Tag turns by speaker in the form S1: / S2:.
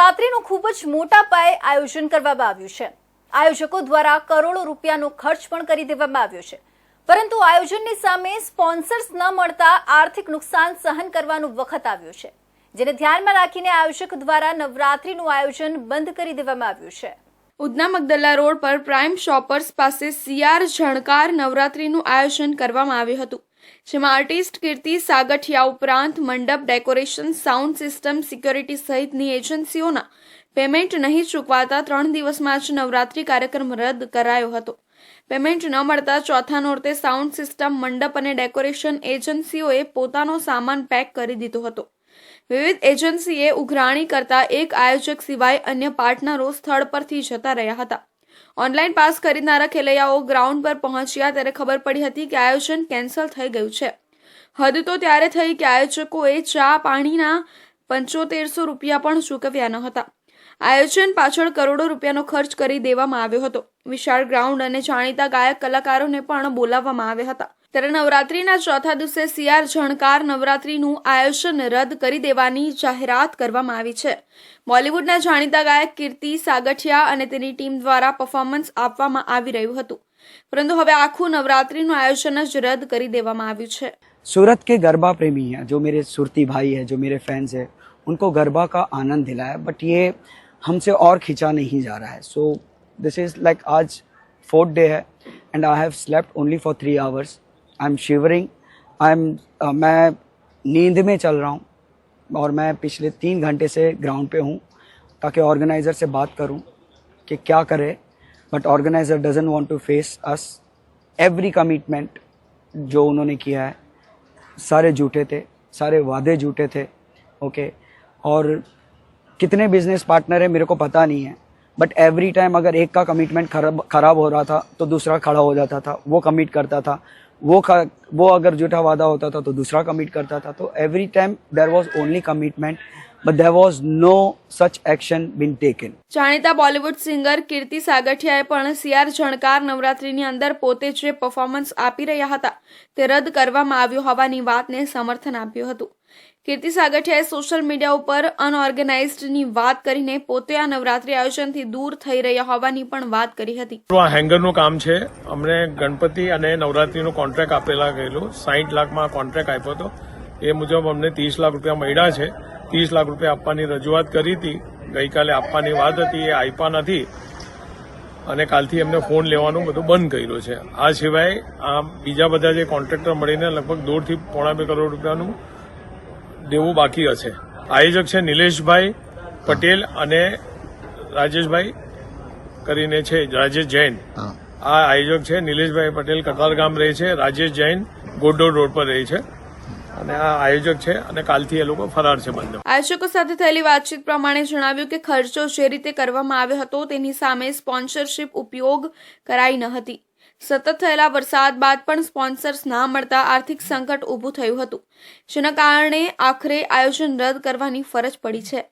S1: નવરાત્રીનું ખૂબ જ મોટા પાયે આયોજન કરવામાં આવ્યું છે. આયોજકો દ્વારા કરોડો રૂપિયાનો ખર્ચ પણ કરી દેવામાં આવ્યો છે. પરંતુ આયોજનની સામે સ્પોન્સર્સ ન મળતા આર્થિક નુકસાન સહન કરવાનો વખત આવ્યો છે. જેને ધ્યાનમાં રાખીને આયોજક દ્વારા નવરાત્રીનું આયોજન બંધ કરી દેવામાં આવ્યું છે.
S2: ઉધના મગદલ્લા રોડ પર પ્રાઇમ શોપર્સ પાસે સીઆર ઝણકાર નવરાત્રીનું આયોજન કરવામાં આવ્યું હતું. જેમાં આર્ટિસ્ટ કીર્તિ સાગઠિયા ઉપરાંત મંડપ ડેકોરેશન, સાઉન્ડ સિસ્ટમ, સિક્યોરિટી સહિતની એજન્સીઓના પેમેન્ટ નહીં ચૂકવાતા ત્રણ દિવસમાં જ નવરાત્રી કાર્યક્રમ રદ કરાયો હતો. પેમેન્ટ ન મળતા ચોથા નોરતે સાઉન્ડ સિસ્ટમ, મંડપ અને ડેકોરેશન એજન્સીઓએ પોતાનો સામાન પેક કરી દીધો હતો. વિવિધ એજન્સીએ ઉઘરાણી કરતા એક આયોજક સિવાય અન્ય પાર્ટનરો સ્થળ પરથી જતા રહ્યા હતા. ઓનલાઈન પાસ ખરીદનારા ખેલૈયાઓ ગ્રાઉન્ડ પર પહોંચ્યા ત્યારે ખબર પડી હતી કે આયોજન કેન્સલ થઈ ગયું છે. હદ તો ત્યારે થઈ કે આયોજકોએ ચા પાણીના પંચોતેરસો રૂપિયા પણ ચૂકવ્યા ન હતા. આયોજન પાછળ કરોડો રૂપિયાનો ખર્ચ કરી દેવામાં આવ્યો હતો. વિશાળ ગ્રાઉન્ડ અને જાણીતા ગાયક કલાકારોને પણ બોલાવવામાં આવ્યા હતા. ત્યારે નવરાત્રીના ચોથા દિવસે સીઆર ઝણકાર નવરાત્રીનું આયોજન રદ કરી દેવાની જાહેરાત કરવામાં આવી છે બોલિવૂડના જાણીતા ગાયક કીર્તિ સાગઠિયા અને તેની ટીમ દ્વારા પરફોર્મન્સ આપવામાં આવી રહ્યું હતું પરંતુ હવે આખું નવરાત્રીનું આયોજન જ રદ કરી દેવામાં આવ્યું છે
S3: सूरत के गरबा प्रेमी हैं जो मेरे सुरती भाई हैं जो मेरे फैंस हैं उनको गरबा का आनंद दिलाया बट ये हमसे और खींचा नहीं जा रहा है सो दिस इज़ लाइक आज फोर्थ डे है and I have slept only for three hours I am shivering I am मैं नींद में चल रहा हूँ और मैं पिछले तीन घंटे से ग्राउंड पे हूँ ताकि ऑर्गेनाइज़र से बात करूँ कि क्या करे। But organiser doesn't want to face us every commitment जो उन्होंने किया है, सारे झूठे थे, सारे वादे झूठे थे ओके okay? और कितने बिज़नेस पार्टनर हैं मेरे को पता नहीं है। बट एवरी टाइम अगर एक का कमिटमेंट खराब खराब हो रहा था तो दूसरा खड़ा हो जाता था, वो कमिट करता था। वो ख- वो अगर झूठा वादा होता था तो दूसरा कमिट करता था तो every time there was only commitment but there was no such action been taken
S2: જાણીતા બોલિવૂડ સિંગર કીર્તિ સાગઠિયાએ પણ સીઆર ઝણકાર નવરાત્રીની અંદર પોતે જે પરફોર્મન્સ આપી રહ્યા હતા તે રદ કરવામાં આવ્યો હોવાની વાતને સમર્થન આપ્યું હતું કીર્તિ સાગઠિયાએ સોશિયલ મીડિયા ઉપર અનઓર્ગેનાઇઝડની વાત કરીને પોતે આ નવરાત્રી આયોજનથી દૂર થઈ રહ્યા હોવાની પણ વાત કરી હતી.
S4: આ હેંગરનું કામ છે. અમને ગણપતિ અને નવરાત્રીનો કોન્ટ્રાક્ટ આપેલા ગયેલું. સાહીઠ લાખમાં કોન્ટ્રાક્ટ આપ્યો હતો. એ મુજબ અમને ત્રીસ લાખ રૂપિયા મળ્યા છે. ત્રીસ લાખ રૂપિયા આપવાની રજૂઆત કરી હતી. ગઈકાલે આપવાની વાત હતી. એ આપ્યા નથી. અને કાલથી એમને ફોન લેવાનું બધું બંધ કર્યું છે. આ સિવાય આ બીજા બધા જે કોન્ટ્રાક્ટર મળીને લગભગ દોઢથી પોણા બે કરોડ રૂપિયાનું દેવું બાકી હશે આયોજક છે નિલેશભાઈ પટેલ અને રાજેશભાઈ કરીને છે રાજેશ જૈન. આ આયોજક છે નિલેશભાઈ પટેલ કતારગામ રહે છે રાજેશ જૈન ગોડોડ રોડ પર રહે છે. અને આ આયોજક છે અને કાલથી એ લોકો ફરાર છે બંને.
S2: આયોજકો સાથે થયેલી વાતચીત પ્રમાણે જણાવ્યું કે ખર્ચો જે રીતે કરવામાં આવ્યો હતો તેની સામે સ્પોન્સરશિપ ઉપયોગ કરાઈ ન હતી. સતત થયેલા વરસાદ બાદ પણ સ્પોન્સર્સ ના મળતા આર્થિક સંકટ ઊભું થયું હતું. જેના કારણે આખરે આયોજન રદ કરવાની ફરજ પડી છે.